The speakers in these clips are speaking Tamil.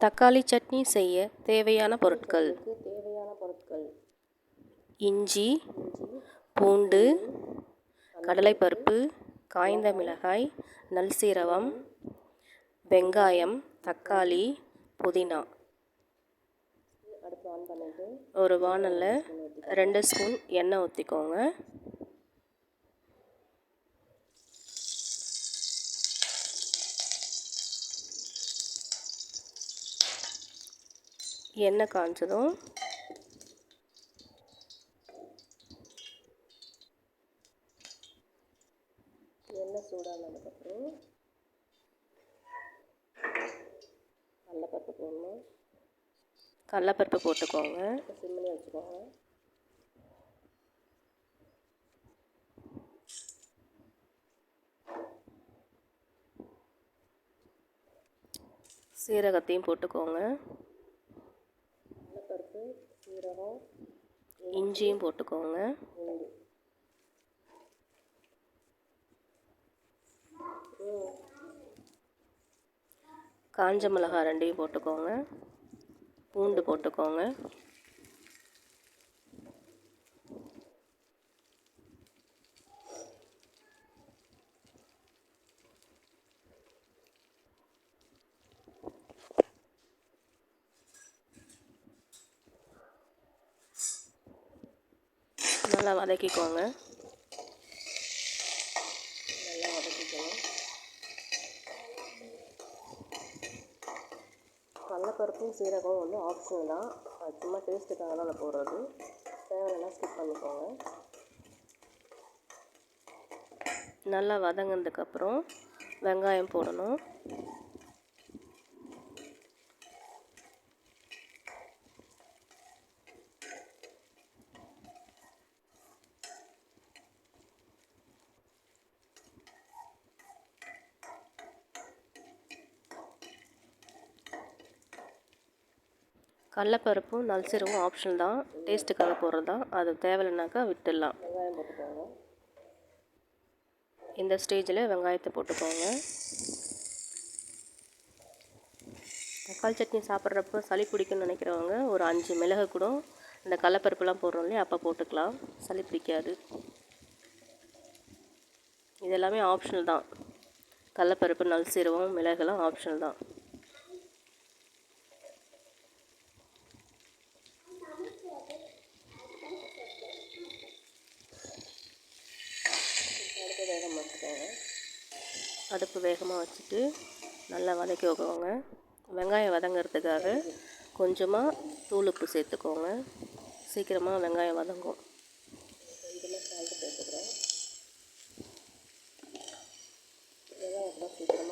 தக்காளி சட்னி செய்ய தேவையான பொருட்கள். தேவையான பொருட்கள் இஞ்சி பூண்டு கடலைப்பருப்பு காய்ந்த மிளகாய் நல் சீரகம் வெங்காயம் தக்காளி புதினா. பண்ணிட்டு ஒரு வானலில் ரெண்டு ஸ்பூன் எண்ணெய் ஊற்றிக்கோங்க எண்ணெய் காஞ்சதும் எண்ணெய் சூடானதுக்கப்புறம் கடலப்பருப்பு போடணும். கடலப்பருப்பு போட்டுக்கோங்க. சிம்மிலே வச்சுக்கோங்க. சீரகத்தையும் போட்டுக்கோங்க. சீரகம் இஞ்சியும் போட்டுக்கோங்க. காஞ்ச மிளகாய் ரெண்டையும் போட்டுக்கோங்க. பூண்டு போட்டுக்கோங்க. நல்லா வதக்கிக்கோங்க. நல்லா வதக்கிக்கணும் கடலப்பருப்பும் சீரகம் வந்து ஆப்ஷனல் தான். அது சும்மா டேஸ்ட்டுக்காக தான் நான் போடுறது. தேவையெல்லாம் ஸ்கிப் பண்ணிக்கோங்க. நல்லா வதங்கினதுக்கப்புறம் வெங்காயம் போடணும். கடலப்பருப்பும் நல்சீரகம் ஆப்ஷனல் தான். டேஸ்ட்டுக்காக போடுறது தான். அது தேவையில்லைனாக்கா விட்டுடலாம். இந்த ஸ்டேஜில் வெங்காயத்தை போட்டுக்கோங்க. தக்காளி சட்னி சாப்பிட்றப்போ சளி பிடிக்கும்னு நினைக்கிறவங்க ஒரு அஞ்சு மிளகு கூட இந்த கடலப்பருப்புலாம் போடுறோம் இல்லையா அப்போ போட்டுக்கலாம். சளி பிடிக்காது. இது எல்லாமே ஆப்ஷனல் தான். கடலப்பருப்பு நல் சீரகம் மிளகுலாம் ஆப்ஷனல் தான். அடுப்பு வேகமாக வச்சுட்டு நல்லா வதக்கி வைக்கோங்க. வெங்காயம் வதங்கிறதுக்காக கொஞ்சமாக தூள் உப்பு சேர்த்துக்கோங்க. சீக்கிரமாக வெங்காயம் வதங்கும். சீக்கிரமாக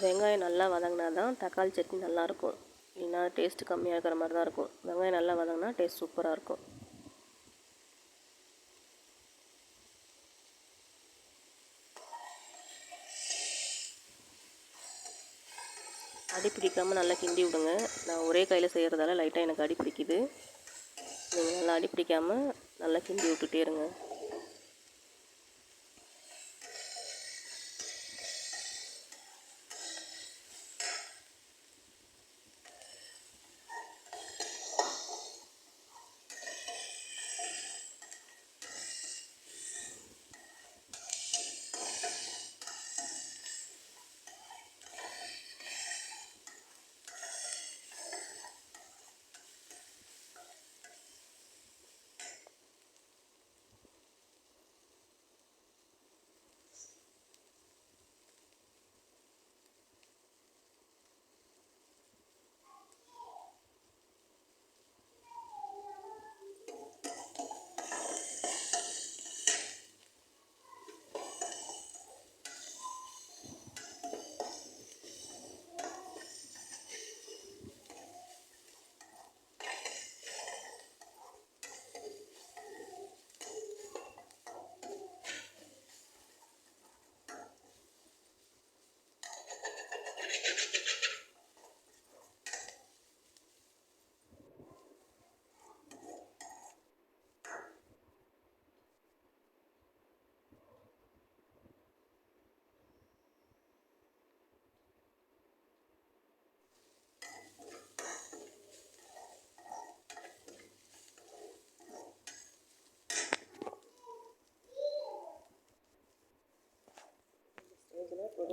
வெங்காயம் நல்லா வதங்கினா தான் தக்காளி சட்னி நல்லாயிருக்கும். இல்லைன்னா டேஸ்ட்டு கம்மியாக இருக்கிற மாதிரி தான் இருக்கும். வெங்காயம் நல்லா வதங்கினா டேஸ்ட் சூப்பராக இருக்கும். அடி பிடிக்காமல் நல்லா கிண்டி விடுங்க. நான் ஒரே கையில் செய்கிறதால லைட்டாக எனக்கு அடி பிடிக்குது. நீங்கள் நல்லா அடி பிடிக்காமல் நல்லா கிண்டி விட்டுட்டே இருங்க.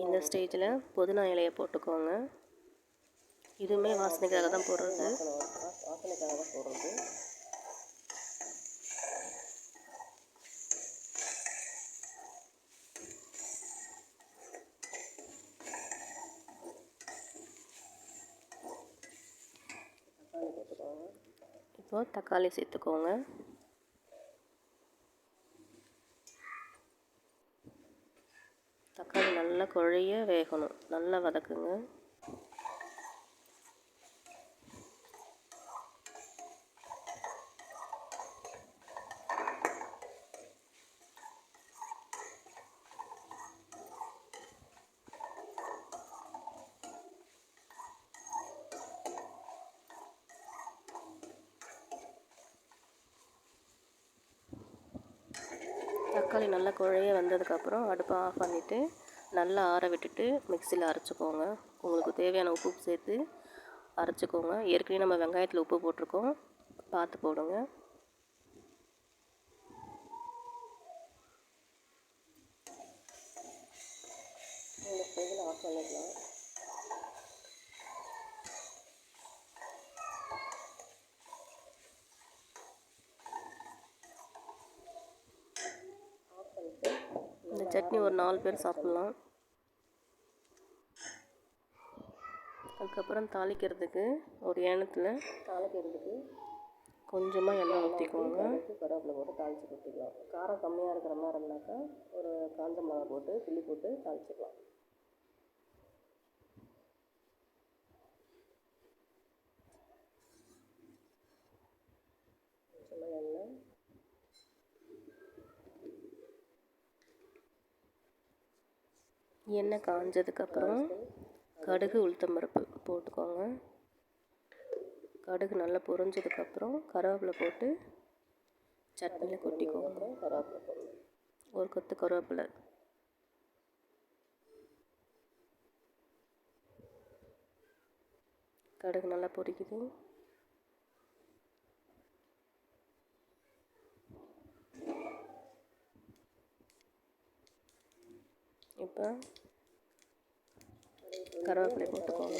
இந்த ஸ்டேஜில் புதினா இலையை போட்டுக்கோங்க. இதுவுமே வாசனைக்காக தான் போடுறது. வாசனைக்காக தான் போடுறது இப்போ தக்காளி சேர்த்துக்கோங்க தக்காளி நல்லா குழைய வேகணும். நல்லா வதக்குங்க. தக்காளி நல்லா குழைய வந்ததுக்கப்புறம் அடுப்பை ஆஃப் பண்ணிவிட்டு நல்லா ஆற விட்டுட்டு மிக்சியில் அரைச்சிக்கோங்க. உங்களுக்கு தேவையான உப்பு சேர்த்து அரைச்சிக்கோங்க. ஏற்கனவே நம்ம வெங்காயத்தில் உப்பு போட்டிருக்கோம். பார்த்து போடுங்க. இந்த ஸ்டேஜில் ஆஃப் பண்ணிக்கலாம் சட்னி ஒரு நாலு பேர் சாப்பிட்லாம். அதுக்கப்புறம் தாளிக்கிறதுக்கு ஒரு ஏனத்தில் தாளிக்கிறதுக்கு கொஞ்சமாக எண்ணெய் ஊற்றிக்கோங்க கருவேப்பில கருவேப்பிலை போட்டு தாளித்து கொடுத்துக்கலாம் காரம் கம்மியாக இருக்கிற மாதிரி இருந்தாக்கா ஒரு காஞ்ச மிளகா போட்டு கிள்ளி போட்டு தாளிச்சிக்கலாம். கொஞ்சமாக எண்ணெய் காஞ்சதுக்கப்புறம் கடுகு உளுத்தம்பருப்பு போட்டுக்கோங்க. கடுகு நல்லா பொரிஞ்சதுக்கப்புறம் கருவேப்பிலை போட்டு சட்னியில் கொட்டிக்கோங்க. கருவேப்பிலை ஒரு கொத்து கருவேப்பிலை. கடுகு நல்லா பொரிக்குது. இப்போ கருவேப்பிலை போட்டுக்கோங்க.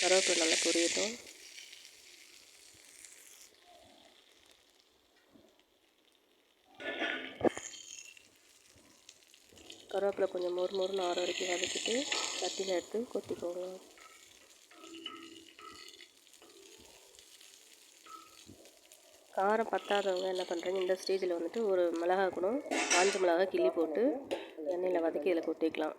கருவேப்பிலை நல்லா பொரியட்டும். கருவேப்பிலை கொஞ்சம் மொறு மொறுன்னு ஆற வரைக்கும் வதக்கிட்டு தட்டியில் எடுத்து கொட்டிக்கோங்க காரம் பத்தாதவங்க என்ன பண்ணுறீங்க இந்த ஸ்டேஜில் வந்துட்டு ஒரு மிளகா கூட காஞ்ச மிளகா கிள்ளி போட்டு எண்ணெயில் வதக்கி இதில் கொட்டிக்கலாம்.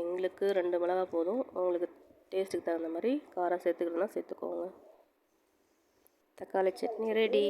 எங்களுக்கு ரெண்டு மிளகா போதும். உங்களுக்கு டேஸ்ட்டுக்கு தகுந்த மாதிரி காரம் சேர்த்துக்கிறதுனா சேர்த்துக்கோங்க. தக்காளி சட்னி ரெடி